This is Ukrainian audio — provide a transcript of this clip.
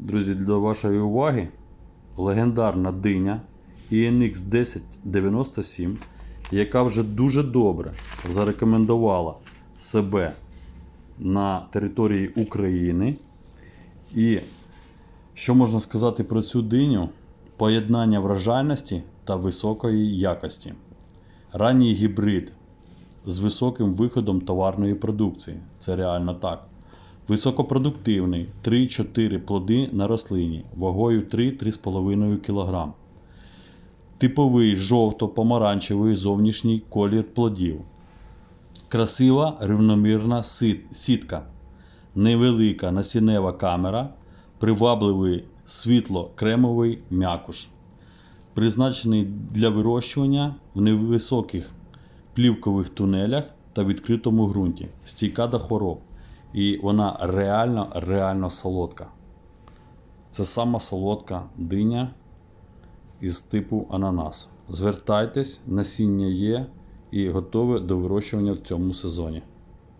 Друзі, до вашої уваги легендарна диня ENX 1097, яка вже дуже добре зарекомендувала себе на території України. І що можна сказати про цю диню? Поєднання вражальності та високої якості. Ранній гібрид з високим виходом товарної продукції. Це реально так. Високопродуктивний 3-4 плоди на рослині вагою 3-3,5 кг. Типовий жовто-помаранчевий зовнішній колір плодів. Красива рівномірна сітка. Невелика насіннева камера, привабливий світло-кремовий м'якуш. Призначений для вирощування в невисоких плівкових тунелях та відкритому ґрунті. Стійка до хвороб. І вона реально, реально солодка. Це сама солодка диня із типу ананас. Звертайтесь, насіння є і готове до вирощування в цьому сезоні.